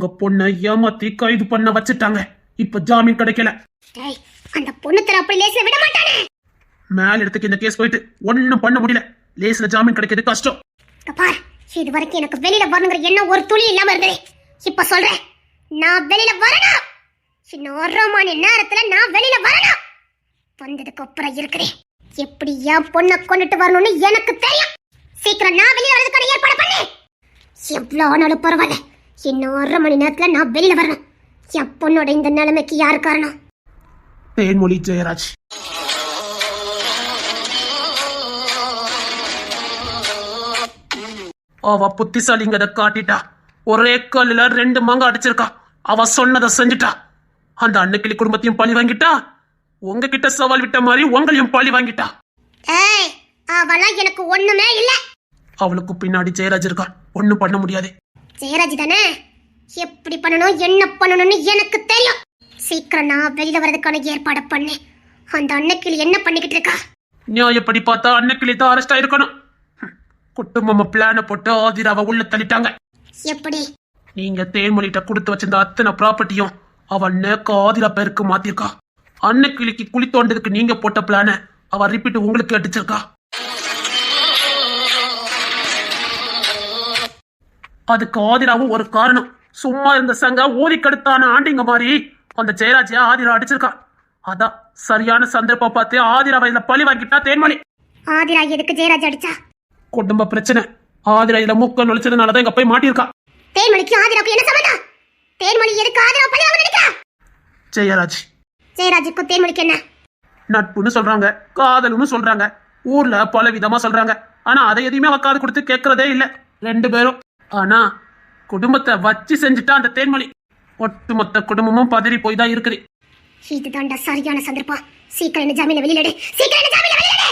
உங்க பொண்ணை ஏமாத்தி கைது பண்ண வச்சுட்டாங்க. இப்ப ஜாமீன் கிடைக்கல. அந்த பொண்ணு தர அப்படி லேசில விட மாட்டானே? மேல் இடத்துக்கு இந்த கேஸ் போயிட்டு ஒண்ணும் பண்ண முடியல. லேஸ்ல ஜாமீன் கிடைக்கிறது கஷ்டம். பார் இது வரைக்கும் எனக்கு வெளியில வரணுங்கிற எண்ணம் ஒரு துளி இல்லாம இருந்தது. இப்ப சொல்றேன் நான் வெளியில வரணும். இன்னும் ஒரு மணி நேரத்துல நான் வெளியில வரணும். வந்ததுக்கு அப்புறம் இருக்கிறேன். எப்படி என் பொண்ணை கொண்டுட்டு வரணும்னு எனக்கு தெரியும். சீக்கிரம் நான் வெளியில வரதுக்கான ஏற்பாடு பண்ணு. எவ்வளவு ஆனாலும் பரவாயில்ல. இன்னும் ஒரு மணி நேரத்துல நான் வெளியில வரணும் என் பொண்ணோட இந்த நிலைமைக்கு யார் காரணம்? தேன்மொழி ஜெயராஜ். அவ புத்திசாலிங்கத காட்டிட்டா. ஒரே கல்லுல ரெண்டு மாங்க அடிச்சிருக்கா. அவ சொன்னதை செஞ்சுட்டா. அந்த அன்னைக்கிளி குடும்பத்தையும் பழி வாங்கிட்டா. உங்ககிட்ட சவால் விட்ட மாதிரி உங்களையும் பழி வாங்கிட்டா. ஏய் அவெல்லாம் எனக்கு ஒண்ணுமே இல்ல. அவளுக்கு பின்னாடி ஜெயராஜ் இருக்கான் ஒண்ணும் பண்ண முடியாது. ஜெயராஜ் தானே? எப்படி பண்ணணும் என்ன பண்ணணும்னு எனக்கு தெரியும். சீக்கிரம் நான் வெளியில வரதுக்கான ஏற்பாடு பண்ணு. அந்த அன்னைக்கு என்ன பண்ணிக்கிட்டு இருக்கா? நியாயப்படி பார்த்தா அன்னைக்கிளி தான் அரெஸ்ட் ஆயிருக்கணும். குடும்பமா பிளான போட்டு ஆதிராவை உள்ள தள்ளிட்டாங்க. எப்படி? நீங்க தேன்மொழிகிட்ட கொடுத்து வச்சிருந்த அத்தனை ப்ராப்பர்ட்டியும் அவன் நேக்க ஆதிரா பேருக்கு மாத்திருக்கா. அன்னைக்கிளிக்கு குழி தோண்டதுக்கு நீங்க போட்ட பிளான அவ ரிப்பீட் உங்களுக்கு அடிச்சிருக்கா அதுக்கு ஆதிராவும் ஒரு காரணம். சும்மா இருந்த சங்க ஊதி கடுத்தான ஆண்டிங்க மாதிரி அந்த ஜெயராஜிய ஆதிரா அடிச்சிருக்கா. அதான் சரியான சந்தர்ப்பம் பார்த்து ஆதிராவை இதுல பழி வாங்கிட்டா தேன்மொழி ஆதிரா எதுக்கு ஜெயராஜ் அடிச்சா? குடும்ப பிரச்சனை. ஆதிரா இதுல மூக்க நுழைச்சதுனாலதான் இங்க போய் மாட்டியிருக்கா. தேன்மொழிக்கு ஆதிராவுக்கு என்ன சம்பந்தம்? தேன்மொழி எதுக்கு ஆதிரா பழி வாங்க நினைக்கிறா? ஜெயராஜ். ஜெயராஜுக்கும் தேன்மொழிக்கு என்ன? நட்புன்னு சொல்றாங்க காதல்னு சொல்றாங்க ஊர்ல பல விதமா சொல்றாங்க. ஆனா அதை எதையுமே அவ காது கொடுத்து கேட்கறதே இல்ல. ரெண்டு பேரும். ஆனா குடும்பத்தை வச்சு செஞ்சுட்டா அந்த தேன்மொழி. ஒட்டுமொத்த குடும்பமும் பதறி போய் தான் இருக்குது. இதுதான்டா சரியான சந்தர்ப்பம். சீக்கிரம் என்ன ஜாமீன வெளியிடு சீக்கிரம் என்ன ஜாமீன வெளியிடு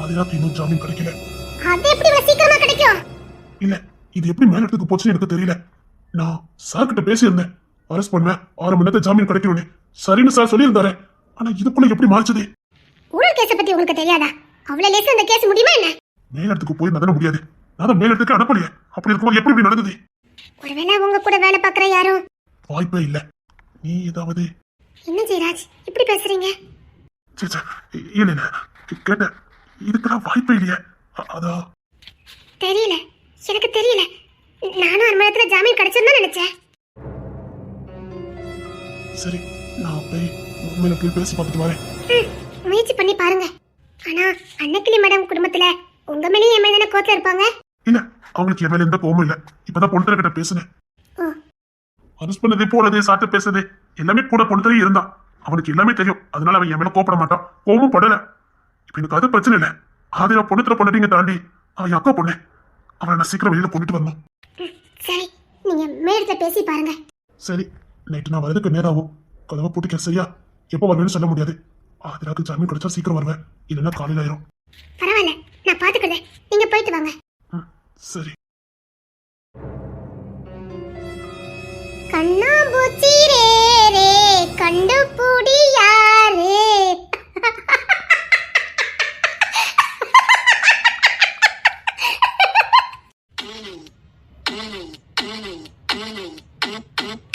ஆதிராக்கு இன்னும் ஜாமீன் கிடைக்கல. அது எப்படி இவ்வளவு சீக்கிரமா கிடைக்கும்? இல்ல இது எப்படி மேலிடத்துக்கு போச்சுன்னு எனக்கு தெரியல. நான் சார் கிட்ட பேசியிருந்தேன். அரெஸ்ட் பண்ணுவேன். ஆறு மணி நேரத்தை ஜாமீன் கிடைக்கணும்னு சரின்னு சார் சொல்லியிருந்தாரு. ஆனா இதுக்குள்ள எப்படி மாறிச்சது? ஊழல் கேஸ பத்தி உங்களுக்கு தெரியாதா? அவ்வளவு லேசா இந்த கேஸ் முடியுமா என்ன? மேலிடத்துக்கு போய் நகர முடியாது. நான் தான் மேலிடத்துக்கு அனுப்பலையே அப்படி இருக்கும்போது எப்படி இப்படி நடந்தது? ஒருவேளை உங்க கூட வேலை பார்க்குற யாரும்? வாய்ப்பே இல்ல. நீ ஏதாவது என்ன ஜெயராஜ் இப்படி பேசுறீங்க? சே, சே, இல்ல கேட்டேன். இதுக்கெல்லாம் வாய்ப்பே இல்லையே. அதா? தெரியல. எனக்கு தெரியல. நானும் அரை மணி ஜாமீன் கிடைச்சிருந்தா நினைச்சேன். சரி நான் போய் மேலிடத்தில் பேசி பார்த்துட்டு வரேன். முயற்சி பண்ணி பாருங்க. ஆனா அன்னைக்கிளி மேடம் குடும்பத்துல உங்க மேலேயும் என் மேல கோத்துல இருப்பாங்க? இல்ல அவங்களுக்கு என் மேல எந்த கோவமும் இல்ல. இப்பதான் பொண்ணு கிட்ட பேசினேன் அரெஸ்ட் பண்ணது போனது சாட்டு பேசுறது எல்லாமே கூட பொண்ணு இருந்தான். அவனுக்கு எல்லாமே தெரியும். அதனால அவன் என் மேல கோப்பட மாட்டான். கோவமும் படல. இப்ப எனக்கு அது பிரச்சனை இல்ல. ஆதிரா பொண்ணுத்துல பொண்ணுட்டீங்க தாண்டி அவன் அக்கா பொண்ணு. அவனை நான் சீக்கிரம் வெளியில கொண்டுட்டு வரணும். சரி. நீங்க மேடத்துல பேசி பாருங்க. சரி. நைட்டு நான் வரதுக்கு நேரம் ஆகும். கதவை பூட்டிக்க சரியா? எப்போ வருவேன்னு சொல்ல முடியாது. ஆதிராக்கு ஜாமீன் கிடைச்சா சீக்கிரம் வருவேன். இல்லைன்னா காலையில ஆயிரும். பரவாயில்ல. நான் பாத்துக்கிறேன். நீங்க போயிட்டு வாங்க. சரி. கண்ணாம்பூச்சி ரே ரே கண்டுபிடி யாரு கண்ணாமூச்சி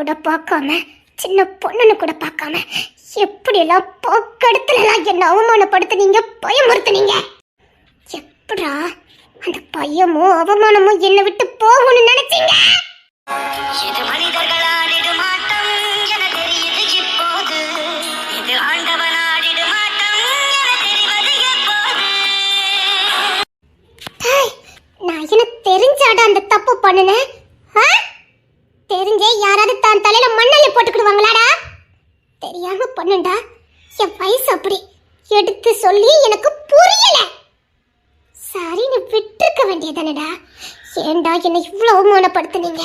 கூட பார்க்காம சின்ன பொண்ணுன்னு கூட பார்க்காம எப்படியெல்லாம் போக்கடத்துலலாம் என்னை அவமானப்படுத்துனீங்க பயமுறுத்துனீங்க? எப்படா அந்த பையமும் அவமானமும் என்னை விட்டு போகணும்னு நினைச்சீங்க? இது மனிதர்களாடிடு மாட்டம் என தெரியுது நான் என்ன தெரிஞ்சாடா அந்த தப்பு பண்ணினேன்? தெரிஞ்சே யாராவது தான் தலையில மண்ணள்ளி போட்டுக்கிடுவாங்களாடா? தெரியாம பண்ணுண்டா. என் வயசு அப்படி. எடுத்து சொல்லி எனக்கு புரியல. சரின்னு விட்டுருக்க வேண்டியதானடா. ஏண்டா என்னை இவ்வளவு அவமானப்படுத்துனீங்க?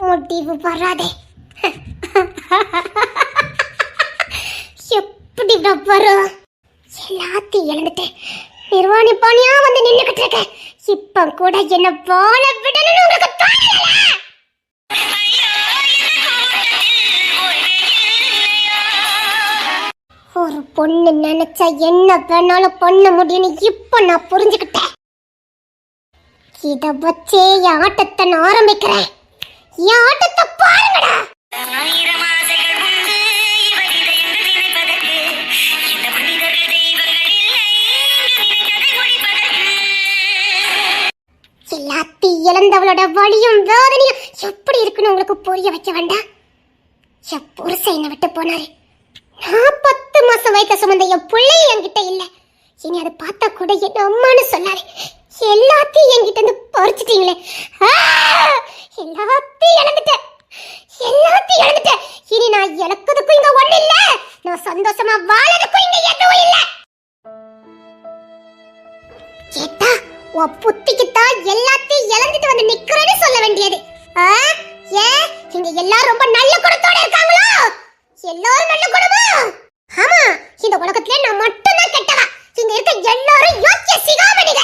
முடிவு வராதே. எப்படி வரும்? எல்லாத்தையும் இழந்துட்டேன். நிர்வாணி பாணியா வந்து நின்னுகிட்டு இருக்க இப்ப கூட என்ன வாழ விடணும்னு உங்களுக்கு தோணல ஒரு பொண்ணு நினைச்சா என்ன வேணாலும் பண்ண முடியும்னு இப்ப நான் புரிஞ்சுக்கிட்டேன். இத வச்சே என் ஆட்டத்தை நான் ஆரம்பிக்கிறேன். என் ஆட்டத்தை பாருங்கடா. எல்லாத்தையும் இழந்தவளோட வழியும் வேதனையும் எப்படி இருக்குன்னு உங்களுக்கு புரிய வைக்க வேண்டாம்? என் புருஷன் என்னை விட்டு போனாரு. நான் பத்து மாசம் வயத்த சுமந்த என் பிள்ளை என்கிட்ட இல்லை. இனி அதை பார்த்தா கூட என் அம்மான்னு சொல்லாரு எல்லாத்தையும் என்கிட்ட இருந்து பறிச்சிட்டீங்களே. எல்லாத்தையும் இழந்துட்டேன். எல்லாத்தையும் இழந்துட்டேன். இனி நான் இழக்கிறதுக்கும் இங்க ஒண்ணு இல்ல. நான் சந்தோஷமா வாழறதுக்கும் இங்க எதுவும் இல்லை. உன் புத்திக்குத்தான் எல்லாத்தையும் இழந்துட்டு வந்து நிக்கிறேன்னு சொல்ல வேண்டியது. ஆ? ஏன் இங்க எல்லாரும் ரொம்ப நல்ல குணத்தோட இருக்காங்களோ? எல்லாரும் நல்ல குணமா? ஆமா இந்த உலகத்துல நான் மட்டும்தான் கெட்டவா. இங்க இருக்க எல்லாரும் யோக்கிய சிகாமணிக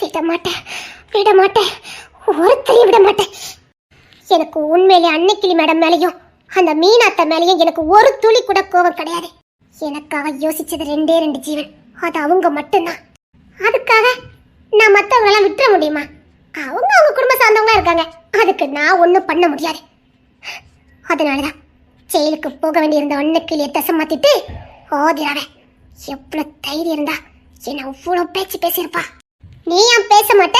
விட மாட்டேன் விட மாட்டேன். ஒருத்தரையும் விட மாட்டேன். எனக்கு உண்மையிலே அன்னைக்கிளி மேடம் மேலேயும் அந்த மீனாத்த மேலேயும் எனக்கு ஒரு துளி கூட கோபம் கிடையாது. எனக்காக யோசிச்சது ரெண்டே ரெண்டு ஜீவன். அது அவங்க மட்டும்தான். அதுக்காக நான் மற்றவங்களெல்லாம் விட்டுற முடியுமா? அவங்க அவங்க குடும்ப சார்ந்தவங்களா இருக்காங்க. அதுக்கு நான் ஒன்றும் பண்ண முடியாது. அதனாலதான் ஜெயிலுக்கு போக வேண்டியிருந்த அன்னைக்கிளியை தசை மாத்திட்டு ஓதிராவ எவ்வளோ தைரியம் இருந்தா என்ன அவ்வளோ பேச்சு பேசியிருப்பா. நீ ஏன் பேச மாட்ட?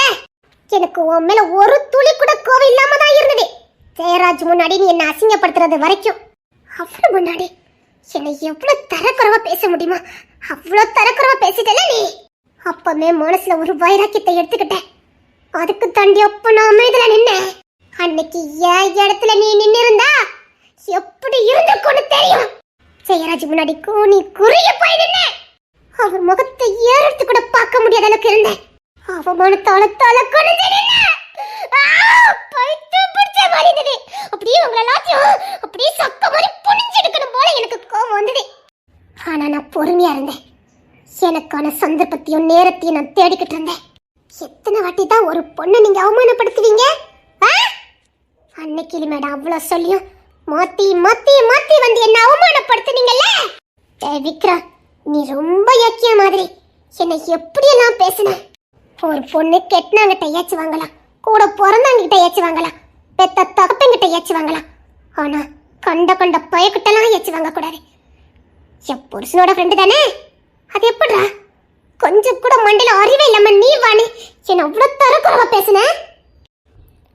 எனக்கு உன் மேல ஒரு துளி கூட கோவம் இல்லாம தான் இருந்தது. ஜெயராஜ் முன்னாடி நீ என்னை அசிங்கப்படுத்துறது வரைக்கும். அவ்வளோ முன்னாடி என்னை எவ்வளோ தரக்குறவா பேச முடியுமா? அவ்வளோ தரக்குறவா பேசிட்டல நீ? அப்பமே மனசுல ஒரு வைராக்கியத்தை எடுத்துக்கிட்டேன். அதுக்கு தாண்டி அப்ப நான் அமைதியில நின்னேன் அன்னைக்கு ஏன் இடத்துல நீ நின்னு இருந்தா எப்படி இருந்திருக்கும்னு தெரியும். ஜெயராஜ் முன்னாடி கூனி குறுகி போய் நின்ன. அவர் முகத்தை ஏறத்து கூட பார்க்க முடியாத அளவுக்கு இருந்தேன். அவமானத்தால தலை குனிஞ்சு நின்ன. பைத்தியம் பிடிச்ச மாதிரி இருந்தது. அப்படியே உங்களை எல்லாத்தையும் அப்படியே சக்க மாதிரி புனிஞ்சு எடுக்கணும் போல எனக்கு கோபம் வந்தது. ஆனா நான் பொறுமையா இருந்தேன். எனக்கான சந்தர்ப்பத்தையும் நேரத்தையும் நான் தேடிக்கிட்டு இருந்தேன். எத்தனை வாட்டி தான் ஒரு பொண்ணை நீங்க அவமானப்படுத்துவீங்க? ஆ? அன்னைக்கு மேடம் அவ்வளோ சொல்லியும் மாத்தி மாத்தி மாத்தி வந்து என்ன அவமானப்படுத்துனீங்கல்ல? டேய் விக்ரம் நீ ரொம்ப இயக்கிய மாதிரி. என்னை எப்படியெல்லாம் பேசுன? ஒரு பொண்ணு கெட்டினாங்கிட்ட ஏச்சு வாங்கலாம். கூட பிறந்தாங்கிட்ட ஏச்சு வாங்கலாம். பெத்த தகப்பங்கிட்ட ஏச்சு வாங்கலாம். ஆனா கண்ட கண்ட பயக்கிட்டலாம் ஏச்சு வாங்கக்கூடாது. என் புருஷனோட ஃப்ரெண்டு தானே? அது எப்படிடா? கொஞ்சம் கூட மண்டையில அறிவே இல்லாம நீ வாணி என்ன அவ்வளவு தரக்குறவா பேசுன?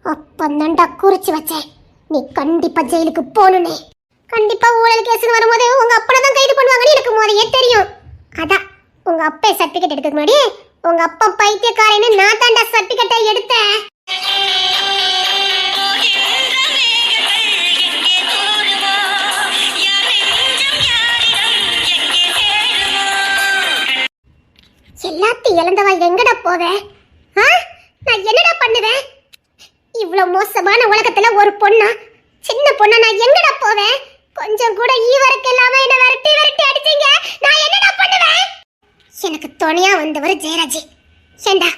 அப்பந்தாண்டா குறிச்சு வச்சேன். நீ கண்டிப்பா ஜெயிலுக்கு போகணுனே கண்டிப்பா ஊழல் கேஸ்னு வரும்போது உங்க அப்பனை தான் கைது பண்ணுவாங்கன்னு எனக்கு முதையே தெரியும். அதான் உங்க அப்பா சர்டிபிகேட் எடுக்க முன்னாடி உங்க அப்பா பைத்தியக்காரன்னு நான் தாண்டா சர்டிபிகேட்டை எடுத்தேன். போவேன் ஆ? நான் என்னடா பண்ணுவேன்? இவ்வளவு மோசமான உலகத்துல ஒரு பொண்ணா? சின்ன பொண்ணா நான் எங்கடா போவேன் கொஞ்சம் கூட ஈவருக்கு இல்லாம என்ன விரட்டி விரட்டி அடிச்சீங்க. நான் என்னடா பண்ணுவேன்? எனக்கு துணையா வந்தவர் ஜெயராஜி. ஏண்டா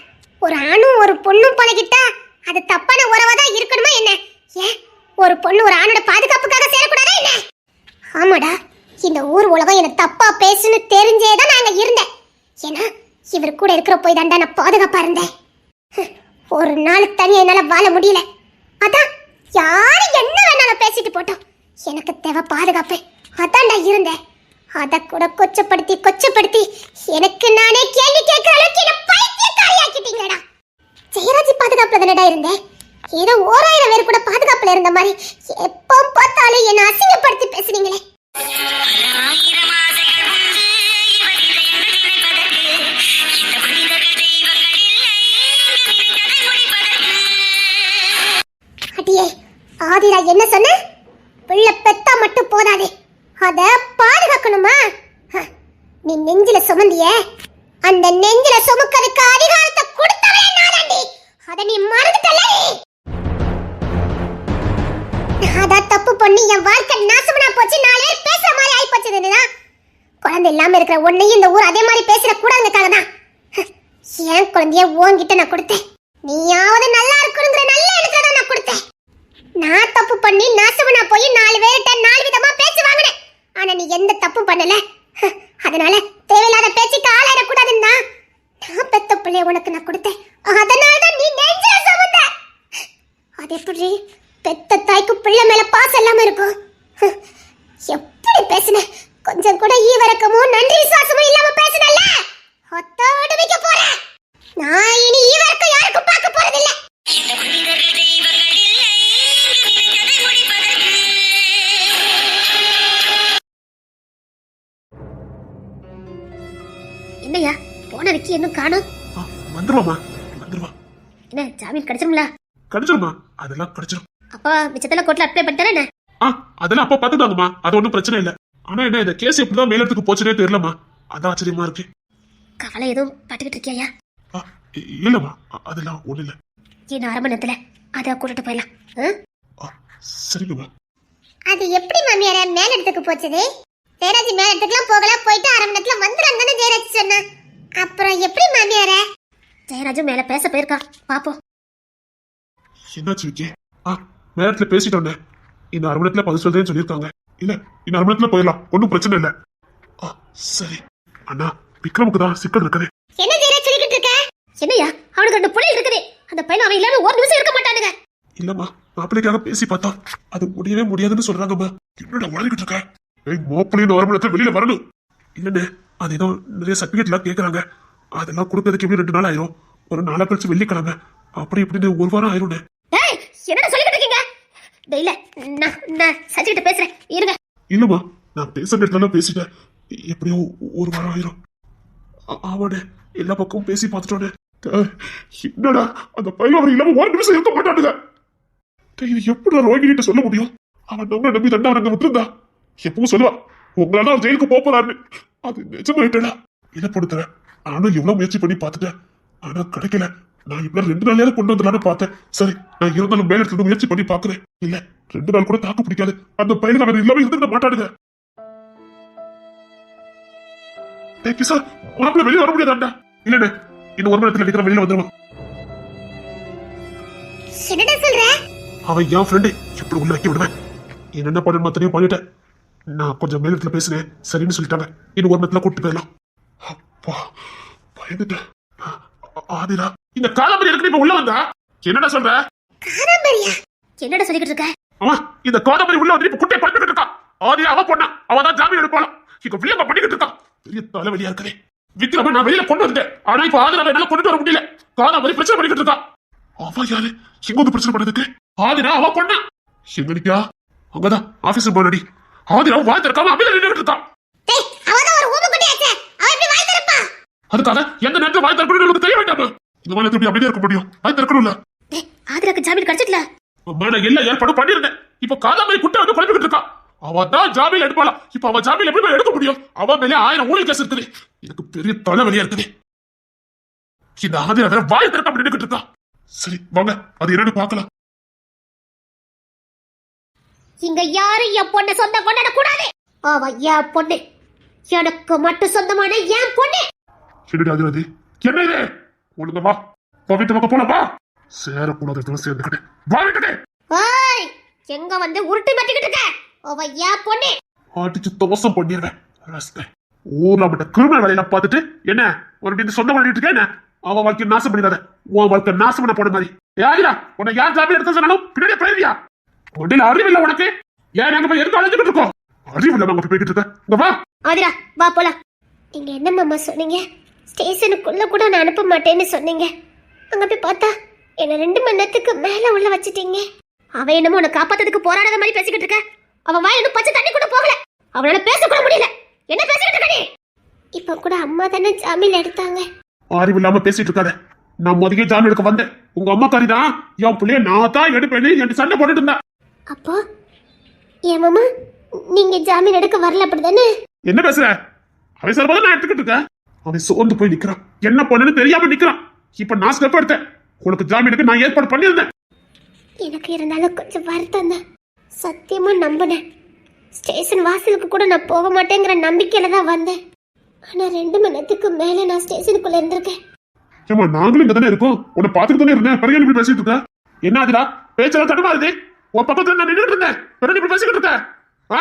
ஒரு ஆணும் ஒரு பொண்ணும் பழகிட்டா அது தப்பான உறவா தான் இருக்கணுமா என்ன? ஏன்? ஒரு பொண்ணு ஒரு ஆணோட பாதுகாப்புக்காக சேரக்கூடாதா என்ன? ஆமாடா இந்த ஊர் உலகம் என்ன தப்பா பேசுன்னு தெரிஞ்சே தான் நாங்க இருந்தேன். ஏன்னா இவர் கூட இருக்கிற போய் தாண்டா நான் பாதுகாப்பா இருந்தேன். ஒரு நாள் தனியா என்னால வாழ முடியல. அதான் யாரு என்ன வேணாலும் பேசிட்டு போட்டோம். எனக்கு தேவை பாதுகாப்பு. அதான்டா இருந்தேன். அதை கூட கொச்சப்படுத்தி கொச்சப்படுத்தி எனக்கு நானே கேள்வி கேட்கிற அளவுக்கு என்ன பைத்தியக்காரியாக்கிட்டீங்கடா. ஜெயராஜ் பாதுகாப்புல தானடா இருந்தேன். ஏதோ ஓராயிரம் பேர் கூட பாதுகாப்புல இருந்த மாதிரி எப்போ பார்த்தாலும் என்னை அசிங்கப்படுத்தி பேசுறீங்களே ஆதிரா என்ன சொன்ன? பிள்ளை பெத்தா மட்டும் போதாதே. அத பாதுகாக்கணுமா? நீ நெஞ்சில சுமந்திய. அந்த நெஞ்சில சுமக்கிறதுக்கு அதிகாரத்தை கொடுத்தவனே நானாண்டி. அத நீ மறந்துட்டல அதா தப்பு பண்ணி என் வாழ்க்கை நாசமனா போச்சு. நாளே பேசுற மாதிரி ஆயி போச்சு குழந்தை இல்லாம இருக்கிற உன்னையும் இந்த ஊர் அதே மாதிரி பேசுற கூடாதுக்காக தான். என் குழந்தைய உன்கிட்ட நான் கொடுத்தேன்? நீயாவது நல்லா இருக்கணுங்கிற நல்ல எண்ணத்துல நான் தப்பு பண்ணி நாசமனா போய் நாலு பேர்கிட்ட நாலு விதமா பேச்சு வாங்கினேன். ஆனா நீ எந்த தப்பும் பண்ணல. ஹ, அதனால தேவையில்லாத பேச்சுக்கு ஆளாயிடக்கூடாதுன்னு நான் பெத்த பிள்ளைய உனக்கு நான் கொடுத்தேன். அதனால தான் நீ நெஞ்சில சுமந்த. அது எப்படி? பெத்த தாய்க்கு பிள்ளை மேல பாசம் இல்லாம இருக்கும். ஹ, எப்படி பேசுன கொஞ்சம் கூட ஈவரக்கமும் நன்றி விசுவாசமும் இல்லாம பேசுனல்ல. ஒத்தோடு வைக்க போறேன். நான் இனி ஈவரக்கம் யாருக்கும் பார்க்க போறதில்ல. என்னையா? போன விக்கி இன்னும் காணும். ஆ, வந்துருவாம்மா. வந்துருவா. என்ன ஜாமீன் கிடைச்சிருங்களா? கிடைச்சிருமா அதெல்லாம் கிடைச்சிரும். அப்பா மிச்சத்துல கோர்ட்ல அப்ளை பண்ணிட்டாரே என்ன? ஆ அதெல்லாம் அப்பா பாத்துட்டாங்கம்மா அது ஒன்றும் பிரச்சனை இல்லை. ஆனா என்ன இந்த கேஸ் எப்படிதான் மேலத்துக்கு போச்சுனே தெரியலம்மா. அதான் ஆச்சரியமா இருக்கு. கவலை எதுவும் பட்டுக்கிட்டு இருக்கியா இல்லம்மா. அதெல்லாம் ஒண்ணு இல்ல. இன்னும் அரை மணி நேரத்துல அதை கூட்டிட்டு போயிடலாம். சரிங்கம்மா. அது எப்படி மாமியார? மேல் இடத்துக்கு போச்சது. ஜெயராஜ் மேல் இடத்துக்குலாம் போகல போயிட்டு அரை மணி நேரத்துல வந்துடும் தானே ஜெயராஜ் சொன்னா. அப்புறம் எப்படி மாமியார? ஜெயராஜும் மேல பேச போயிருக்கா. பாப்போம். என்னாச்சு விக்கி ஆ நேரத்துல பேசிட்டோன்னே இந்த அரை மணி நேரத்துல பதில் சொல்றேன்னு சொல்லியிருக்காங்க. இல்ல இந்த அரை மணி நேரத்துல போயிடலாம். ஒன்றும் பிரச்சனை இல்லை. ஆ சரி. அண்ணா விக்ரமுக்கு தான் சிக்கல் இருக்குது. என்ன ஜெயராஜ் சொல்லிக்கிட்டு இருக்க? என்னையா அவனுக்கு ரெண்டு புள்ளி இருக்குது. அந்த பையன் அவன் இல்லாம ஒரு நிமிஷம் இருக்க மாட்டானுங்க. இல்லம்மா. மாப்பிள்ளைக்காக பேசி பார்த்தா அது முடியவே முடியாதுன்னு சொல்றாங்கம்மா என்னடா உழைக்கிட்டு இருக்க? ஏய் மணி நேரத்துல வெளியில வரணும். இல்லண்ணே அது ஏதோ நிறைய சர்டிபிகேட்லாம் கேட்கறாங்க அதெல்லாம் கொடுக்கறதுக்கு எப்படி ரெண்டு நாள் ஆயிரும். ஒரு நாளா கழிச்சு வெள்ளிக்கிழமை. அப்படி இப்படின்னு ஒரு வாரம் ஆயிரும்ண்ணே. டேய் என்னடா சொல்லிக்கிட்டு இருக்கீங்க? இல்ல நான் நான் பேசுறேன். இருங்க. இல்லம்மா நான் பேச நேரத்துல பேசிட்டேன். எப்படியும் ஒரு வாரம் ஆயிரும். ஆமாண்ணே எல்லா பக்கமும் பேசி பார்த்துட்டோண்ணே. டேய், என்னடா அந்த பையன் அவர் இல்லாம ஒரு நிமிஷம் இருக்க மாட்டானுங்க. இது எப்படி ரோகிணி சொல்ல முடியும்? அவன் நம்மளை நம்பி தண்டா விட்டுருந்தா. எப்பவும் சொல்லுவா உங்களால அவர் ஜெயிலுக்கு போறான்னு போறாரு அது நிஜமாயிட்டா இதை நானும் எவ்வளவு முயற்சி பண்ணி பார்த்துட்டேன். ஆனா கிடைக்கல. நான் இப்ப ரெண்டு நாளையாவது கொண்டு வந்துடலாம்னு பார்த்தேன். சரி நான் இருந்தாலும் மேல எடுத்து முயற்சி பண்ணி பாக்குறேன் இல்ல ரெண்டு நாள் கூட தாக்கு பிடிக்காது. அந்த பையன் அவர் இல்லாம இருந்துட மாட்டாடுங்க டேய் கிஷோர் வெளியே வர முடியாதாண்டா? இல்லண்ணே இன்னும் ஒரு மணி நேரத்துல விக்ரம் வெளியில வந்துருவான் என்னடா சொல்ற? அவன் என் ஃப்ரெண்டு எப்படி உள்ள வைக்க விடுவேன்? என்னென்ன பண்ணணும் மத்தனையும் பண்ணிட்டேன் நான் கொஞ்சம் மேலத்துல பேசுனேன் சரின்னு சொல்லிட்டாங்க. இன்னும் ஒரு நேரத்துல கூட்டு போயிடலாம். அப்பா பயந்துட்டேன். ஆதிரா இந்த காலம்பரி இருக்கு இப்ப உள்ள வந்தா? என்னடா சொல்ற? காதம்பரியா? என்னடா சொல்லிக்கிட்டு இருக்க? ஆமா இந்த காதம்பரி உள்ள வந்து இப்ப குட்டையை படுத்துக்கிட்டு இருக்கா ஆதிரா அவ பொண்ணா. அவ தான் ஜாமீன் எடுப்பாளாம் இப்ப விளியம்ப பண்ணிக்கிட்டு இருக்கா பெரிய தலைவலியா இருக்கே விக்ரம நான் வெளியில கொண்டு வந்துட்டேன். ஆனா இப்ப ஆதிராவை என்னால கொண்டு வர முடியல. காதம்பரி பிரச்சனை பண்ணிக்கிட்டு இருக்கா அவ யாரு? எங்க வந்து பிரச்சனை பண்ணதுக்கு? ஆதிரா அவ பொண்ணா? எங்க நிக்கா அங்கதான் ஆபீஸ் போனடி. ஆதிரா வாய் திறக்காம அபில நின்றுட்டு இருக்கா. டேய் அவதான் ஒரு ஊம குட்டியாச்சே அவ எப்படி வாய் திறப்பா? அதுக்காக எந்த நேரத்துல வாய் திறக்கணும்னு எனக்கு தெரிய வேண்டாமா. இந்த மாதிரி திருப்பி அப்படியே இருக்க முடியும். வாய் திறக்கணும்ல? ஆதிராக்கு ஜாமீன் கிடைச்சிட்டல? அம்மா நான் எல்லா ஏற்பாடும் பண்ணிருந்தேன் இப்ப காதாமை குட்டை வந்து குழப்பிக்கிட்டு இருக்கா. அவ தான் ஜாமீன் எடுப்பாளா? இப்ப அவ ஜாமீன் எப்படி எடுக்க முடியும்? அவ மேலே ஆயிரம் ஊழல் கேஸ் இருக்குது. எனக்கு பெரிய தலைவலியா இருக்குது. இந்த ஆதிரா வேற வாய் திறக்க அப்படி நின்னுக்கிட்டு இருக்கா. சரி வாங்க. அது என்னன்னு பார்க்கலாம். இங்க யாரும் என் பொண்ணை சொந்த கொண்டாட கூடாது அவ என் பொண்ணு. எனக்கு மட்டும் சொந்தமான என் பொண்ணு. என்னடி அது அது என்ன இது? ஒழுங்க வா. வா வீட்டு பக்கம் போலாம் வா. சேரக்கூடாத இடத்துல சேர்ந்துக்கிட்டு. வா வீட்டுக்கு. ஓய் எங்க வந்து உருட்டு மாட்டிக்கிட்டு இருக்க? அவ என் பொண்ணு. அடிச்சு தோசம் பண்ணிடுவேன். ஊர்ல மட்டும் கிரிமினல் வேலையில பார்த்துட்டு என்ன? ஒரு இப்படி சொந்த பண்ணிட்டு இருக்க என்ன? அவன் வாழ்க்கை நாசம் பண்ணிடாத. உன் வாழ்க்கை நாசம் பண்ண போன மாதிரி. யாரியா உன்னை யார் ஜாமீன் எடுத்த சொன்னாலும் பின்னாடியே போயிருவியா உடனே அறிவில்லை உனக்கு. ஏன் நாங்க போய் எதுக்கு அழைஞ்சுக்கிட்டு இருக்கோம்? அறிவில்லை நாங்க போய் போய்கிட்டு இருக்க. வா. ஆதிரா வா போலாம். நீங்க என்ன மாமா சொன்னீங்க? ஸ்டேஷனுக்குள்ள கூட நான் அனுப்ப மாட்டேன்னு சொன்னீங்க. அங்க போய் பார்த்தா என்ன ரெண்டு மணி நேரத்துக்கு மேல உள்ள வச்சிட்டீங்க. அவ என்னமோ உன்னை காப்பாத்ததுக்கு போராடாத மாதிரி பேசிக்கிட்டு இருக்க. அவ வாய் இன்னும் பச்சை தண்ணி கூட போகல. அவளால பேச கூட முடியல. என்ன பேசிக்கிட்டு இருக்க நீ? இப்ப கூட அம்மா தானே ஜாமீன் எடுத்தாங்க. அறிவு இல்லாம பேசிட்டு இருக்காத. நான் முதலே ஜாமீன் எடுக்க வந்தேன். உங்க அம்மா தான். என் பிள்ளைய நான் தான் எடுப்பேன்னு என் சண்டை போட்டுட்டு இருந்தா. அப்போ? ஏன் மாமா நீங்க ஜாமீன் எடுக்க வரல அப்படிதானே? என்ன பேசுற? அவன் சொல்றதை நான் எடுத்துக்கிட்டு இருக்கேன். அவன் சோர்ந்து போய் நிக்கிறான். என்ன பண்ணுன்னு தெரியாம நிக்கிறான். இப்ப நான் ஸ்டெப் எடுத்தேன். உனக்கு ஜாமீனுக்கு நான் ஏற்பாடு பண்ணியிருந்தேன். எனக்கு இருந்தாலும் கொஞ்சம் வருத்தம் தான். சத்தியமா நம்பினேன். ஸ்டேஷன் வாசலுக்கு கூட நான் போக மாட்டேங்கிற நம்பிக்கையில தான் வந்தேன். ஆனா ரெண்டு மணி நேரத்துக்கு மேல நான் ஸ்டேஷனுக்குள்ள இருந்திருக்கேன். ஏமா நாங்களும் இங்க தானே இருக்கோம். உன்னை பாத்துட்டு தானே இருந்தேன். பிறகு இப்படி பேசிட்டு இருக்க? என்ன ஆகுதா? பேச்செல்லாம் தடுமாறுது. உன் பக்கத்துல நான் நின்றுட்டு இருந்தேன். பிறகு இப்படி பேசிக்கிட்டு இருக்க? ஆ?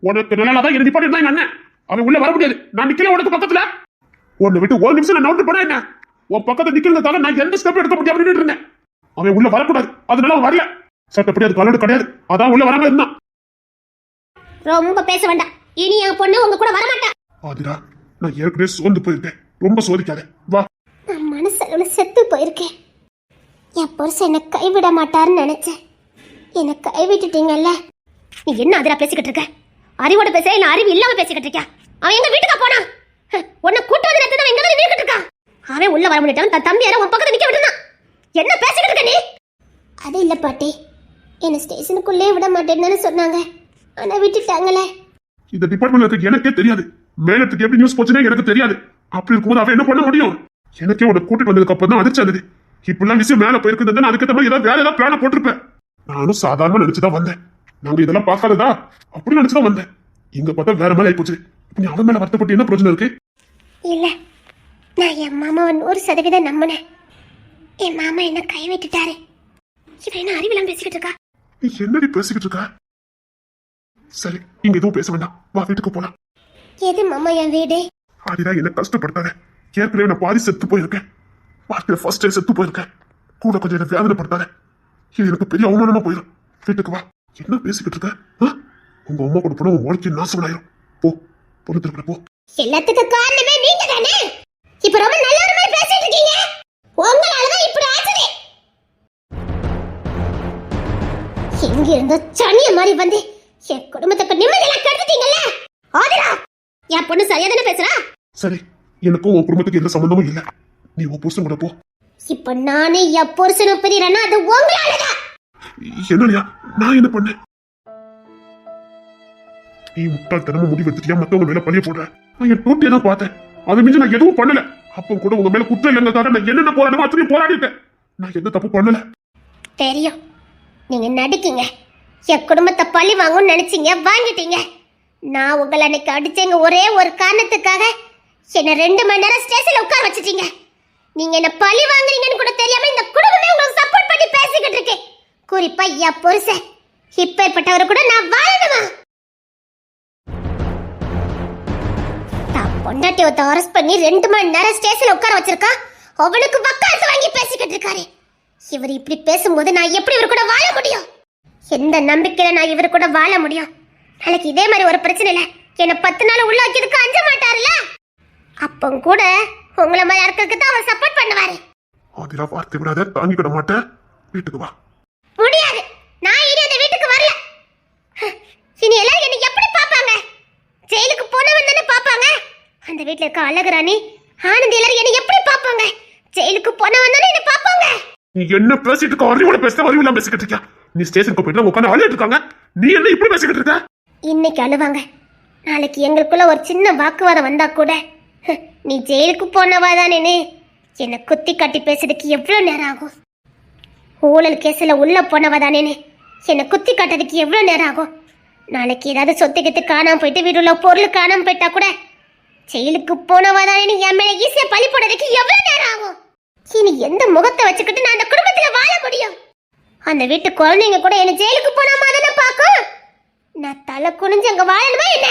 உனக்கு நல்லா தான் இறுதி பண்ணி எங்க அண்ணன் அவன் உள்ள வர முடியாது. நான் நிக்கல உனக்கு பக்கத்துல. உன்னை விட்டு ஒரு நிமிஷம் நான் நோட்டு போனா என்ன? உன் பக்கத்துல நிக்கிறதுக்காக நான் எந்த ஸ்டெப் எடுக்க முடியாம நின்றுட்டு இருந்தேன். அவன் உள்ள வரக்கூடாது. அதனால அவன் வரல. சட்டப்படி அது கலடு கிடையாது. அதான் உள்ள வராம இருந்தான். ரொம்ப பேச வேண்டாம். இனி என் பொண்ணு உங்க கூட வரமாட்டா. ஆதிரா நான் ஏற்கனவே சோர்ந்து போயிருக்கேன். ரொம்ப சோதிக்காத. வா. நான் மனசளவுல செத்து போயிருக்கேன். என் புருஷன் என்னை கைவிட மாட்டாருன்னு நினைச்சேன். என்னை கைவிட்டுட்டீங்கல்ல நீ என்ன அதிரா பேசிக்கிட்டு இருக்க? அறிவோட பேச இல்ல அறிவு இல்லாம பேசிக்கிட்டு இருக்கியா? அவன் எங்க வீட்டுக்கு போனான் ஹ், உன்னை கூட்டு வந்து நேரத்துல அவன் எங்க வந்து நின்னுட்டு இருக்கான். அவன் உள்ள வர முடியாட்டான் தன் தம்பி யாரோ உன் பக்கத்துல நிக்க விட்டுருந்தான். என்ன பேசிக்கிட்டு இருக்க நீ? அது இல்ல பாட்டி. என்ன ஸ்டேஷனுக்குள்ளே விட மாட்டேன்னு சொன்னாங்க. ஆனா விட்டுட்டாங்களே. இந்த டிபார்ட்மெண்ட்ல இருக்க எனக்கே தெரியாது. மேலத்துக்கு எப்படி நியூஸ் போச்சுன்னே எனக்கு தெரியாது. அப்படி இருக்கும்போது அவன் என்ன பண்ண முடியும்? எனக்கே உன்னை கூட்டிட்டு வந்ததுக்கு அப்புறம் தான் அதிர்ச்சி இருந்தது இப்படிலாம் விஷயம் மேல போயிருக்குது அதுக்கேற்ற மாதிரி ஏதாவது வேற ஏதாவது பிளான போட்டிருப்பேன். நானும் சாதாரணமா நினைச்சுதான் வந்தேன். நாங்க இதெல்லாம் பார்க்காததா? அப்படி நினைச்சுதான் வந்தேன். இங்க பார்த்தா வேற மாதிரி ஆயிப்போச்சு. நீ அவன் மேல வருத்தப்பட்டு என்ன பிரச்சனை இருக்கு? இல்ல. நான் என் மாமாவை நூறு சதவீதம் நம்பினேன். என் மாமா என்ன கைவிட்டுட்டாரு இவன் என்ன அறிவிலாம் பேசிக்கிட்டு இருக்கா? நீ என்னடி பேசிக்கிட்டு இருக்க? சரி இங்க எதுவும் பேச வேண்டாம். வா வீட்டுக்கு போலாம். எது மாமா என் வீடு? ஆதிரா என்ன கஷ்டப்படுத்தாத. ஏற்கனவே நான் பாதி செத்து போயிருக்கேன். வாழ்க்கையில ஃபர்ஸ்ட் டைம் செத்து போயிருக்கேன். கூட கொஞ்சம் என்ன வேதனைப்படுத்தாத. எனக்கு பெரிய அவமானமா போயிடும் வீட்டுக்கு வா. என்ன பேசிக்கிட்டு இருக்க? உங்க அம்மா கூட போனா உன் வாழ்க்கை நாசமாயிரும். போ. பொண்ணு திருப்பி போ. எல்லாத்துக்கும் காரணமே நீங்க தானே இப்ப ரொம்ப நல்ல ஒரு மாதிரி பேசிட்டு இருக்கீங்க. உங்களாலதான் இப்படி ஆச்சுது. எங்க இருந்தோ சனிய மாதிரி வந்து என் குடும்பத்துக்கு நிம்மதியெல்லாம் கெடுத்துட்டீங்கல்ல? ஆதிரா என் பொண்ணு சரியா தானே பேசுறா? சரி எனக்கும் உன் குடும்பத்துக்கு எந்த சம்பந்தமும் இல்லை. நீ உன் புருஷன் கூட போ. இப்ப நானே என் புருஷனை பிரியறேன்னா அது உங்களாலதான். என்னடியா? நான் என்ன பண்ணேன்? நீ முட்டாள்தனமா முடிவு எடுத்துட்டியா மத்தவங்க மேல பழிய போடுற. நான் என் டூட்டியை தான் பார்த்தேன். அதை மிஞ்சி நான் எதுவும் பண்ணல. அப்போ கூட உங்க மேல குற்றம் இல்லைங்கிறதுக்காக நான் என்னென்ன போராடமோ அத்தனையும் போராடிட்டேன். நான் எந்த தப்பு பண்ணல. தெரியும். நீங்க நடிக்கீங்க. என் குடும்பத்தை பழி வாங்கும்னு நினைச்சீங்க. வாங்கிட்டீங்க. நான் உங்களை அன்னைக்கு அடிச்சேங்க ஒரே ஒரு காரணத்துக்காக. என்ன ரெண்டு மணி நேரம் ஸ்டேஷன்ல உட்கார வச்சிட்டீங்க. நீங்க என்ன பழி வாங்குறீங்கன்னு கூட தெரியாம இந்த குடும்பமே உங்களுக்கு சப்போர்ட் பண்ணி பேசிக்கிட்டு இருக்கு குறிப்பா என் பொருச இப்பேற்பட்டவர் கூட நான் வாழணுமா? தான் பொண்டாட்டி ஒருத்த அரெஸ்ட் பண்ணி ரெண்டு மணி நேரம் ஸ்டேஷன்ல உட்கார வச்சிருக்கா? அவனுக்கு வக்காலத்து வாங்கி பேசிக்கிட்டு இருக்காரு. இவர் இப்படி பேசும்போது நான் எப்படி இவர் கூட வாழ முடியும்? எந்த நம்பிக்கையில நான் இவர் கூட வாழ முடியும்? நாளைக்கு இதே மாதிரி ஒரு பிரச்சனை இல்லை என்னை பத்து நாள் உள்ள வைக்கிறதுக்கு அஞ்ச மாட்டாருல அப்போ கூட உங்களை மாதிரி ஆட்களுக்கு தான் அவர் சப்போர்ட் பண்ணுவாரு? ஆதிரா வார்த்தை விடாத தாங்கிக்கிட மாட்டேன். வீட்டுக்கு வா. முடியாது. நான் இனி அந்த வீட்டுக்கு வரல. இனி எல்லாரும் என்ன எப்படி பாப்பாங்க ஜெயிலுக்கு போனவன் தானே பாப்பாங்க அந்த வீட்ல இருக்க அழகுராணி ஆனந்தி எல்லாரும் என்ன எப்படி பாப்பாங்க ஜெயிலுக்கு போனவன் தானே என்ன பாப்பாங்க நீ என்ன பேசிட்டு இருக்க? அறிவோட பேச அறிவில்லாம் பேசிக்கிட்டு இருக்கியா? நீ ஸ்டேஷனுக்கு போயிட்டு உட்காந்து அழுட்டு இருக்காங்க. நீ என்ன இப்படி பேசிக்கிட்டு இருக்க? இன்னைக்கு அழுவாங்க. நாளைக்கு எங்களுக்குள்ள ஒரு சின்ன வாக்குவாதம் வந்தா கூட நீ ஜெயிலுக்கு போனவா தானே என்னை குத்தி காட்டி பேசுறதுக்கு எவ்வளோ நேரம் ஆகும்? ஊழல் கேஸில் உள்ளே போனவா தானே என்னை குத்தி காட்டுறதுக்கு எவ்வளோ நேரம் ஆகும்? நாளைக்கு ஏதாவது சொத்து கெத்து காணாமல் போயிட்டு வீடுள்ள பொருள் காணாமல் போயிட்டா கூட ஜெயிலுக்கு போனவா தானே என் மேலே ஈஸியாக பழி போடுறதுக்கு எவ்வளோ நேரம் ஆகும்? இனி எந்த முகத்தை வச்சுக்கிட்டு நான் அந்த குடும்பத்தில் வாழ முடியும்? அந்த வீட்டு குழந்தைங்க கூட என்னை ஜெயிலுக்கு போனாமா தானே பார்க்கும்? நான் தலை குனிஞ்சு அங்கே வாழணுமா என்ன?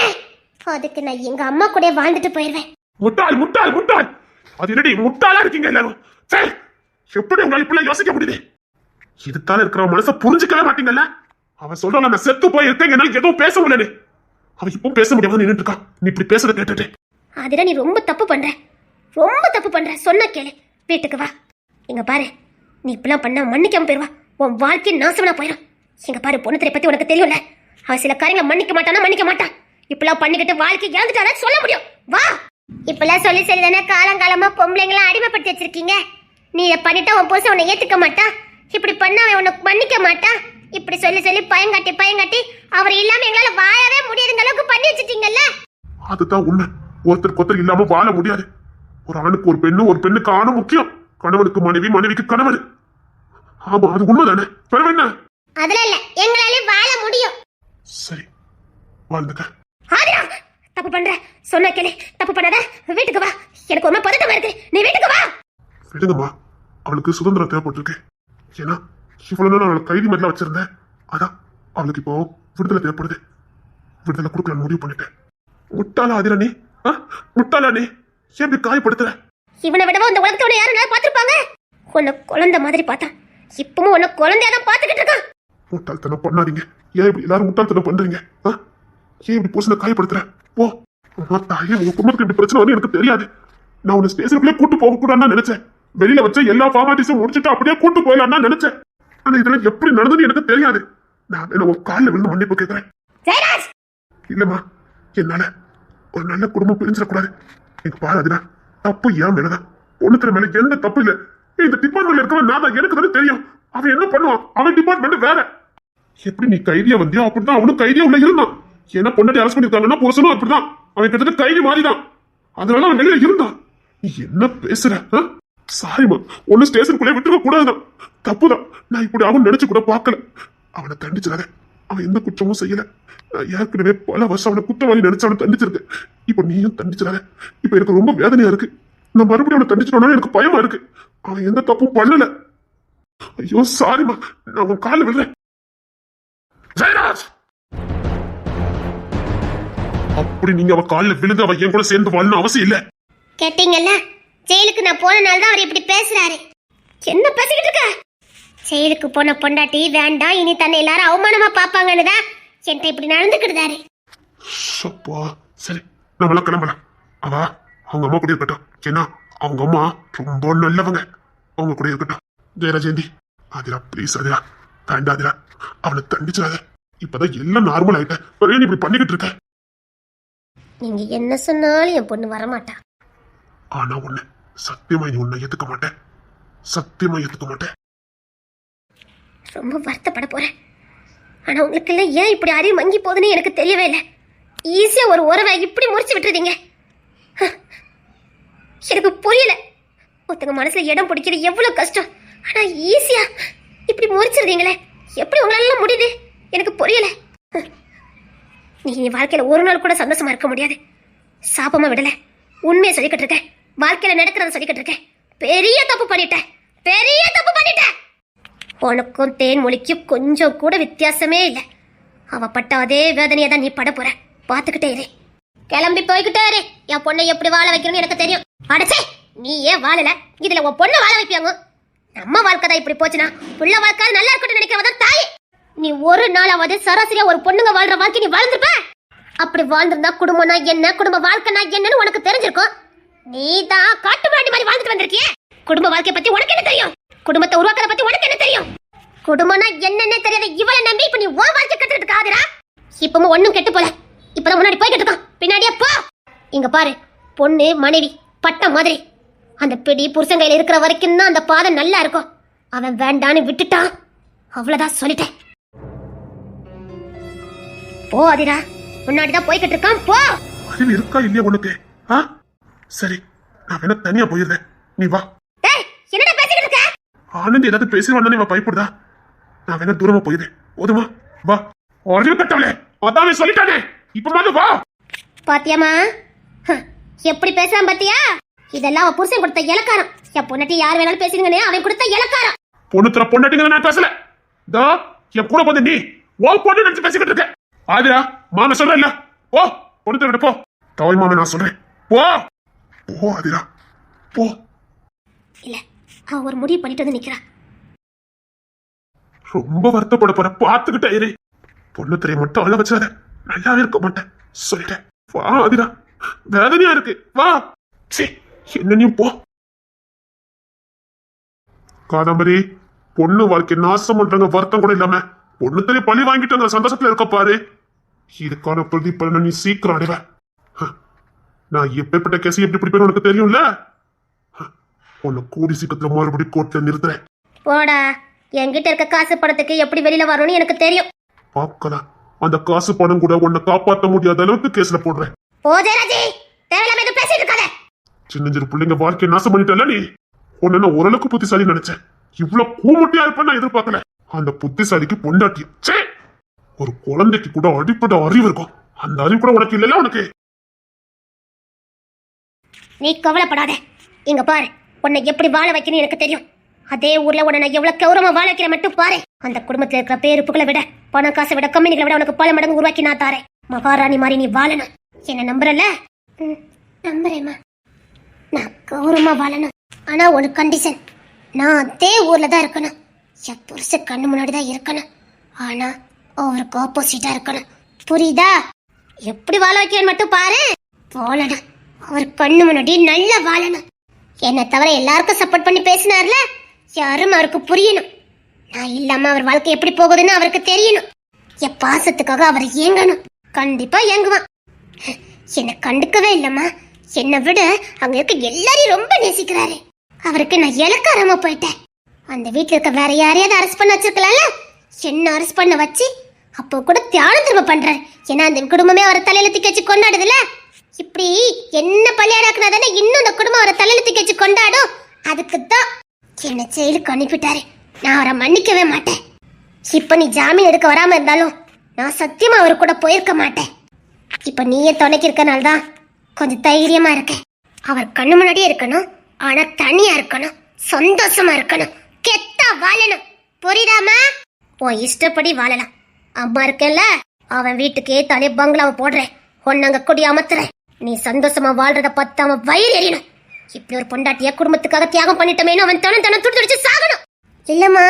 அதுக்கு நான் எங்கள் அம்மா கூட வாழ்ந்துட்டு போயிடுவேன் முட்டாள் முட்டாள் முட்டாள். அது என்னடி முட்டாளா இருக்கீங்க எல்லாரும்? சே எப்படி உங்களால் இப்படி யோசிக்க முடியுது? இதுதானே இருக்கிற மனசை புரிஞ்சுக்கவே மாட்டீங்கல்ல? அவன் சொல்றான் நான் செத்து போய் இருக்கேன் என்னால எதுவும் பேச முடியாது அவன் இப்போ பேச முடியாம நின்னுட்டு இருக்கான் நீ இப்படி பேசுறத கேட்டுட்டு. அதுல நீ ரொம்ப தப்பு பண்ற. ரொம்ப தப்பு பண்ற. சொன்ன கேளு. வீட்டுக்கு வா. இங்க பாரு. நீ இப்பெல்லாம் பண்ணா மன்னிக்காம போயிருவா. உன் வாழ்க்கை நாசமனா போயிடும் இங்க பாரு பொண்ணுத்திரை பத்தி உனக்கு தெரியும்ல? அவன் சில காரியங்களை மன்னிக்க மாட்டானா மன்னிக்க மாட்டான். இப்பெல்லாம் பண்ணிக்கிட்டு வாழ்க்கை இழந்துட்டாரா சொல்ல முடியும். வா! இப்பெல்லாம் சொல்லி சொல்லி தானே காலங்காலமா பொம்பளைங்களாம் அடிமைப்படுத்தி வச்சிருக்கீங்க. நீ இதை பண்ணிட்டா உன் புருஷன் உன்னை ஏத்துக்க மாட்டான் இப்படி பண்ண அவன் உன்னை மன்னிக்க மாட்டான் இப்படி சொல்லி சொல்லி பயங்காட்டி பயங்காட்டி அவர் இல்லாம எங்களால வாழவே முடியாதுங்க அளவுக்கு பண்ணி வச்சிட்டீங்கல்ல? அதுதான் உண்மை. ஒருத்தருக்கு ஒருத்தர் இல்லாம வாழ முடியாது. ஒரு ஆணுக்கு ஒரு பெண்ணு ஒரு பெண்ணுக்கு ஆணும் முக்கியம். கணவனுக்கு மனைவி மனைவிக்கு கணவன் ஆமா அது உண்மைதானே? பிறகு என்ன? அதுல இல்ல. எங்களாலே வாழ முடியும். சரி வாழ்ந்துக்க. தப்பு பண்ற? சொன்ன கேளு. தப்பு பண்ணாத. வீட்டுக்கு வா. எனக்கு ஒரு பதட்டமா இருக்கு. நீ வீட்டுக்கு வா. விடுங்கம்மா. அவளுக்கு சுதந்திரம் தேவைப்பட்டிருக்கு. ஏன்னா இவ்வளவு நாள் அவளை கைதி மாதிரிலாம் வச்சிருந்தேன். அதான் அவளுக்கு இப்போ விடுதலை தேவைப்படுது. விடுதலை கொடுக்கலாம்னு முடிவு பண்ணிட்டேன். முட்டாளா அதிரா நீ? ஆ? முட்டாளா நீ? ஏன் இப்படி காயப்படுத்துற? இவனை விடவும் இந்த உலகத்தோட யாரும் பார்த்திருப்பாங்க? உன்னை குழந்தை மாதிரி பார்த்தான். இப்பவும் உன்னை குழந்தையா தான் பார்த்துக்கிட்டு இருக்கான். முட்டாள்தனம் பண்ணாதீங்க. ஏன் இப்படி எல்லாரும் முட்டாள்தனம் பண்றீங்க? ஏன் இப்படி புருஷனை காயப்படுத்துற? போ. தாயே உங்க குடும்பத்துக்கு இப்படி பிரச்சனை வந்து எனக்கு தெரியாது. நான் உன்னை ஸ்டேஷனுக்குள்ளே கூட்டு போக கூடாதுன்னு நினைச்சேன். வெளியில வச்ச எல்லா ஃபார்மாலிட்டிஸும் முடிச்சுட்டு அப்படியே கூட்டு போயிடலாம் நினைச்சேன். ஆனா இதெல்லாம் எப்படி நடந்ததுன்னு எனக்கு தெரியாது. நான் என்ன ஒரு காலில் விழுந்து மன்னிப்பு கேட்கிறேன் இல்லம்மா என்னால ஒரு நல்ல குடும்பம் பிரிஞ்சிடக்கூடாது. எனக்கு பாரு அதுனா தப்பு ஏன் மேலதான். பொண்ணுத்துல மேல எந்த தப்பு இல்ல. இந்த டிபார்ட்மெண்ட்ல இருக்கவன் நான் தான். எனக்கு தானே தெரியும். அவன் என்ன பண்ணுவான்? அவன் டிபார்ட்மெண்ட் வேற. எப்படி நீ கைதியா வந்தியோ அப்படிதான் அவனும் கைதியா உள்ள இருந்தான். ஏன்னா பொண்டாட்டி அரசு பண்ணிருக்காங்கன்னா புருஷனும் அப்படிதான் அவன் கிட்டத்தட்ட கைதி மாறிதான். அதனால அவன் வெளியில இருந்தான். நீ என்ன பேசுற சாரிமா ஒன்னு ஸ்டேஷனுக்குள்ளே விட்டுக்க கூடாதுதான். தப்புதான். நான் இப்படி அவன் நினைச்சு கூட பார்க்கல. அவனை தண்டிச்சிடாத. அவன் எந்த குற்றமும் செய்யல. நான் ஏற்கனவே பல வருஷம் அவனை குற்றவாளி நினைச்சு அவனை தண்டிச்சிருக்கேன். இப்போ நீயும் தண்டிச்சிடாத. இப்போ எனக்கு ரொம்ப வேதனையா இருக்கு. நான் மறுபடியும் அவனை தண்டிச்சிட்டோம்னா எனக்கு பயமா இருக்கு. அவன் எந்த தப்பும் பண்ணல. ஐயோ சாரிமா நான் உன் காலில் விடுறேன். ஜெயராஜ்! அப்படி நீங்க அவ காலில் விழுந்து அவ என் கூட சேர்ந்து வாழணும் அவசியம் இல்ல. கேட்டீங்கல்ல? ஜெயிலுக்கு நான் போனனால தான் அவர் இப்படி பேசுறாரு. என்ன பேசிக்கிட்டு இருக்க? ஜெயிலுக்கு போன பொண்டாட்டி வேண்டாம் இனி தன்னை எல்லாரும் அவமானமா பாப்பாங்கன்னு தான் என்கிட்ட இப்படி நடந்துக்கிட்டாரு அப்பா சரி நம்மளாம் கிளம்பலாம். அவ அவங்க அம்மா கூட இருக்கட்டும். ஏன்னா அவங்க அம்மா ரொம்ப நல்லவங்க. அவங்க கூட இருக்கட்டும். ஜெயராஜேந்தி அதிரா ப்ளீஸ் அதிரா வேண்டாதிரா அவனை தண்டிச்சிடாத. இப்பதான் எல்லாம் நார்மல் நீ இப்படி பண்ணிக்கிட்டு இருக்க? நீங்க என்ன சொன்னாலும் என் பொண்ணு வரமாட்டா. ஆனா ஒண்ணு சத்தியமா நீ உன்னை ஏத்துக்க மாட்டேன். சத்தியமா ஏத்துக்க மாட்டேன். ரொம்ப வருத்தப்பட போறேன். ஆனா உங்களுக்கு எல்லாம் ஏன் இப்படி அறிவு மங்கி போகுதுன்னு எனக்கு தெரியவே இல்லை. ஈஸியா ஒரு உறவை இப்படி முறிச்சு விட்டுறீங்க. ஹ. எனக்கு புரியல. ஒருத்தங்க மனசுல இடம் பிடிக்கிறது எவ்வளவு கஷ்டம். ஆனா ஈஸியா இப்படி முறிச்சிருந்தீங்களே எப்படி உங்களால முடியுது? எனக்கு புரியல. நீ என் வாழ்க்கையில ஒரு நாள் கூட சந்தோஷமா இருக்க முடியாது. சாபமா விடல. உண்மையை சொல்லிக்கிட்டு இருக்கேன். வாழ்க்கையில நடக்கிறத சொல்லிக்கிட்டு இருக்கேன். பெரிய தப்பு பண்ணிட்டேன். பெரிய தப்பு பண்ணிட்டேன். உனக்கும் தேன்மொழிக்கும் கொஞ்சம் கூட வித்தியாசமே இல்லை. அவ பட்ட அதே வேதனையை தான் நீ பட போற. பாத்துக்கிட்டே இரு. கிளம்பி போய்கிட்டே இரு. என் பொண்ணை எப்படி வாழ வைக்கணும்னு எனக்கு தெரியும். அடச்சே நீ ஏன் வாழல? இதுல உன் பொண்ணை வாழ வைப்பியாங்க? நம்ம வாழ்க்கை தான் இப்படி போச்சுன்னா புள்ள வாழ்க்கை நல்லா இருக்கட்டும் நினைக்கிறவ தான் தாய். நீ ஒரு நாளாவது சராசரியா ஒரு பொண்ணுங்க வாழ்ற வாழ்க்கை நீ வாழ்ந்திருப்ப? அப்படி வாழ்ந்திருந்தா குடும்பம்னா என்ன? குடும்ப வாழ்க்கைனா என்னன்னு உனக்கு தெரிஞ்சிருக்கும். நீ தான் காட்டு மாடி மாதிரி வாழ்ந்துட்டு வந்திருக்கிய. குடும்ப வாழ்க்கைய பத்தி உனக்கு என்ன தெரியும்? குடும்பத்தை உருவாக்கத பத்தி உனக்கு என்ன தெரியும்? குடும்பம்னா என்னன்னு தெரியாத இவளை நம்பி இப்ப நீ உன் வாழ்க்கை கத்துக்கிட்டு இருக்காதரா இப்பவும் ஒண்ணும் கெட்டு போல. இப்பதான் முன்னாடி போய்கிட்டு இருக்கான். பின்னாடியே போ. இங்க பாரு பொண்ணு மனைவி பட்டம் மாதிரி. அந்த பிடி புருஷன் கையில இருக்கிற வரைக்கும் தான் அந்த பாதை நல்லா இருக்கும். அவன் வேண்டான்னு விட்டுட்டான். அவ்வளவுதான் சொல்லிட்டேன். போ அதிரா முன்னாடிதான் போய்கிட்டு இருக்கான். போ. அறிவு இருக்கா இல்லையா உனக்கு ஆ? சரி நான் வேணா தனியா போயிடுறேன். நீ வா. என்னடா பேசிக்கிட்டு இருக்க? ஆனந்த் ஏதாவது பேசுவான்னு இவன் பயப்படுதா நான் வேணா தூரமா போயிடுறேன். போதுமா வா. அறிவு கட்டவளே அதான் சொல்லிட்டானே. இப்ப மாதிரி வா. பாத்தியாமா ஹ, எப்படி பேசுறான் பாத்தியா? இதெல்லாம் அவன் புருஷன் கொடுத்த இலக்காரம். என் பொண்ணாட்டி யார் வேணாலும் பேசுங்கன்னு அவன் கொடுத்த இலக்காரம். பொண்ணுத்துல பொண்டாட்டிங்க நான் பேசல. தா என் கூட வந்து நீ ஓ பொண்ணு நினைச்சு பேசிக்கிட்டு இருக்க. ஆதிரா மாமன் சொல்றேன் இல்ல ஓ பொண்ணு போ. தவள் மாமன் நான் சொல்றேன். போ. போ ஆதிரா. போ. இல்ல அவன் ஒரு முடிவு பண்ணிட்டு வந்து நிக்கிறா. ரொம்ப வருத்தப்பட போற. பார்த்துக்கிட்டே இரு. பொண்ணு திரைய மட்டும் அழ வச்சாத நல்லாவே இருக்க மாட்டேன். சொல்லிட்டேன். வா ஆதிரா. வேதனையா இருக்கு. வா. சீ என்னனையும் போ. காதம்பரி பொண்ணு வாழ்க்கை நாசம் பண்றாங்க வருத்தம் கூட இல்லாம பொண்ணு தெரிய பழி வாங்கிட்டாங்க சந்தோஷத்துல இருக்க பாரு. இதுக்கான பிரதிபலனை நீ சீக்கிரம் அடைவ. நான் எப்பேற்பட்ட கேஸ் எப்படி பிடிப்பேன்னு உனக்கு தெரியும்ல? உன்னை கூடி சீக்கிரத்துல மறுபடியும் கோர்ட்ல நிறுத்துறேன். போடா. என்கிட்ட இருக்க காசு பணத்துக்கு எப்படி வெளியில வரணும்னு எனக்கு தெரியும். பார்க்கலாம் அந்த காசு பணம் கூட உன்னை காப்பாத்த முடியாத அளவுக்கு கேஸ்ல போடுறேன். ஓ ஜெயராஜி! தேவையில்லாம எதுவும் பேசிட்டு இருக்காத. பிள்ளைங்க வாழ்க்கையை நாசம் பண்ணிட்டல நீ? உன்னை நான் ஓரளவுக்கு புத்திசாலி நினைச்சேன். இவ்வளவு கூமுட்டியா இருப்பேன் நான் எதிர்பார்க்கல. அந்த புத்திசாலிக்கு பொண்டாட்டி. ச்சே! ஒரு குழந்தைக்கு கூட அடிப்பட அறிவு இருக்கும் அந்த அறிவு கூட உனக்கு இல்லைல்ல உனக்கு? நீ கவலைப்படாத. இங்க பாரு. உன்னை எப்படி வாழ வைக்கணும் எனக்கு தெரியும். அதே ஊர்ல உன்னை நான் எவ்வளவு கௌரவமா வாழ வைக்கிற மட்டும் பாரு. அந்த குடும்பத்துல இருக்கிற பேருப்புகளை விட பணம் காசை விட கம்பெனிகளை விட உனக்கு பல மடங்கு உருவாக்கி நான் தாரேன். மகாராணி மாதிரி நீ வாழணும். என்ன நம்புறல நம்புறேம்மா. நான் கௌரவமா வாழணும். ஆனா ஒரு கண்டிஷன் நான் அதே ஊர்ல தான் இருக்கணும். என் புருஷ கண்ணு முன்னாடி தான் இருக்கணும். ஆனா அவருக்கு ஆப்போசிட்டா இருக்கணும். புரியுதா? எப்படி வாழ வைக்கிறேன் மட்டும் பாரு. வாழணும் அவர் கண்ணு முன்னாடி நல்லா வாழணும். என்னை தவிர எல்லாருக்கும் சப்போர்ட் பண்ணி பேசினார்ல? யாரும் அவருக்கு புரியணும். நான் இல்லாம அவர் வாழ்க்கை எப்படி போகுதுன்னு அவருக்கு தெரியணும். என் பாசத்துக்காக அவர் ஏங்கணும். கண்டிப்பா ஏங்குவான். என்னை கண்டுக்கவே இல்லம்மா. என்னை விட அங்க இருக்க எல்லாரையும் ரொம்ப நேசிக்கிறாரு. அவருக்கு நான் இலக்காரமா போயிட்டேன். அந்த வீட்டில் இருக்க வேற யாரையாவது அரெஸ்ட் பண்ண வச்சிருக்கலாம்ல? என்ன அரெஸ்ட் பண்ண வச்சு? அப்போ கூட தியானம் திரும்ப பண்றாரு ஏன்னா அந்த குடும்பமே அவரை தலையில தூக்கி வச்சு கொண்டாடுதுல இப்படி என்ன பள்ளியாடாக்குனா தானே இன்னும் அந்த குடும்பம் அவரை தலையில தூக்கி வச்சு கொண்டாடும்? அதுக்கு தான் என்னை ஜெயிலுக்கு அனுப்பிட்டாரு நான் அவரை மன்னிக்கவே மாட்டேன். இப்போ நீ ஜாமீன் எடுக்க வராம இருந்தாலும் நான் சத்தியமா அவர் கூட போயிருக்க மாட்டேன். இப்போ நீயே துணைக்கு இருக்கனால தான் கொஞ்சம் தைரியமா இருக்கேன். அவர் கண்ணு முன்னாடியே இருக்கணும் ஆனா தனியா இருக்கணும் சந்தோஷமா இருக்கணும். கெத்தா வாழணும். புரியுதாமா உன் இஷ்டப்படி வாழலாம். அம்மா இருக்கேல்ல அவன் வீட்டுக்கு ஏத்தாலே பங்களாவை போடுறேன். உன்னங்க கொடி அமர்த்துறேன் நீ சந்தோஷமா வாழ்றத பார்த்து அவன் வயிறு எறியணும் இப்படி ஒரு பொண்டாட்டிய குடும்பத்துக்காக தியாகம் பண்ணிட்டமேனு அவன் தனம் தனம் துடிச்சு சாகணும். இல்லம்மா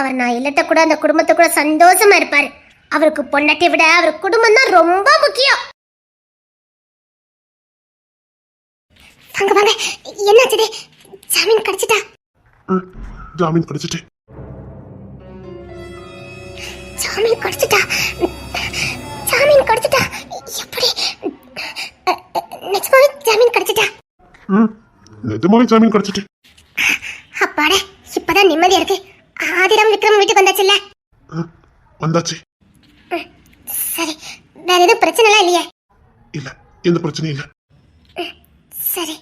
அவர் நான் இல்லட்ட கூட அந்த குடும்பத்தை கூட சந்தோஷமா இருப்பாரு. அவருக்கு பொண்டாட்டியை விட அவர் குடும்பம் தான் ரொம்ப முக்கியம். வாங்க வாங்க. என்னாச்சுது ஜாமீன் கிடைச்சிட்டா? ஜாமீன் கிடைச்சிட்டு ஜாமீன் கிடைச்சிட்டா ஜாமீன் கிடைச்சிட்டா எப்படி? நிஜமாவே ஜாமீன் கிடைச்சிட்டா? ம் நிஜமாவே ஜாமீன் கிடைச்சிட்டு அப்பாடா இப்பதான் நிம்மதியா இருக்கு. ஆதிரம் விக்ரம் வீட்டுக்கு வந்தாச்சுல்ல வந்தாச்சு. சரி. வேற எதுவும் பிரச்சனை எல்லாம் இல்லையே? இல்ல எந்த பிரச்சனையும் இல்ல. சரி.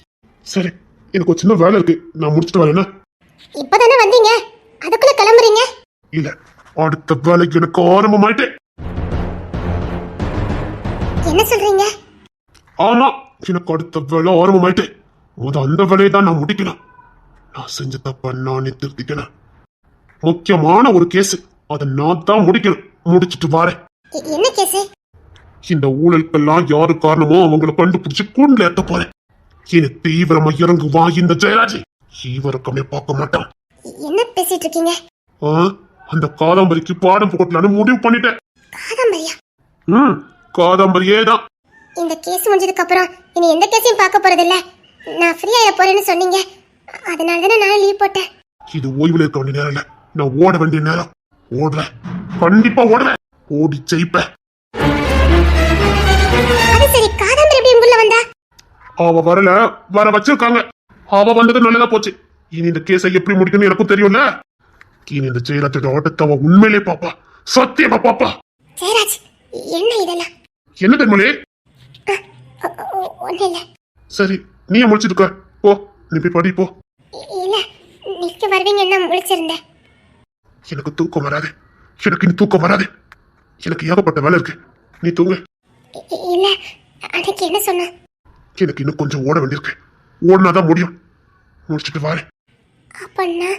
சரி எனக்கு ஒரு சின்ன வேலை இருக்கு. நான் முடிச்சிட்டு வரேன்னா இப்பதானே வந்தீங்க? அதுக்குள்ள கிளம்புறீங்க? இல்ல அடுத்த வேலைக்கு எனக்கு ஆரம்பமாயிட்டு. என்ன சொல்றீங்க? ஆமா எனக்கு அடுத்த வேலை ஆரம்பமாயிட்டு. முத அந்த வேலையை தான் நான் முடிக்கணும். நான் செஞ்ச தப்ப நானே திருத்திக்கணும். முக்கியமான ஒரு கேஸ் அதை நான் தான் முடிக்கணும். முடிச்சிட்டு வரேன். என்ன கேஸ் இந்த ஊழலுக்கெல்லாம் யாரு காரணமோ அவங்கள கண்டுபிடிச்சு கூண்டுல ஏத்த போறேன். இனி தீவிரமா இறங்குவா இந்த ஜெயராஜ். ஈவரக்கமே பார்க்க மாட்டான். என்ன பேசிட்டு இருக்கீங்க? அந்த காதாம்பரிக்கு பாடம் போட்டலான்னு முடிவு பண்ணிட்டேன். காதம்பரியா? ம் காதாம்பரியே தான். இந்த கேஸ் முடிஞ்சதுக்கு அப்புறம் இனி எந்த கேஸையும் பார்க்க போறது இல்ல நான் ஃப்ரீ ஆயிட போறேன்னு சொன்னீங்க. அதனால தானே நான் லீவ் போட்டேன். இது ஓய்வுல இருக்க வேண்டிய நேரம் இல்ல. நான் ஓட வேண்டிய நேரம். ஓடுறேன். கண்டிப்பா ஓடுவேன் ஓடி ஜெயிப்பேன். அது சரி காதம்பரி எப்படி உள்ள வந்தா? அவ வரல வர வச்சிருக்காங்க. அவ வந்தது நல்லதா போச்சு. இனி இந்த கேஸை எப்படி முடிக்கணும் எனக்கும் தெரியும்ல? இனி இந்த ஜெயராஜோட ஆட்டத்தை அவ உண்மையிலே பாப்பா சத்தியமா பாப்பா ஜெயராஜ் என்ன இதெல்லாம்? என்ன தென்மொழி சரி நீயே முடிச்சிட்டு இருக்க. போ நீ போய் படி போ. இல்ல நீங்க வருவீங்கன்னு முழிச்சிருந்தேன். எனக்கு தூக்கம் வராது. எனக்கு இனி தூக்கம் வராது. எனக்கு ஏகப்பட்ட வேலை இருக்கு. நீ தூங்கு. இல்ல அன்னைக்கு என்ன சொன்ன? எனக்கு இன்னும் கொஞ்சம் ஓட வேண்டியிருக்கு. ஓடினாதான் முடியும். முடிச்சுட்டு வாரு அப்பன்னா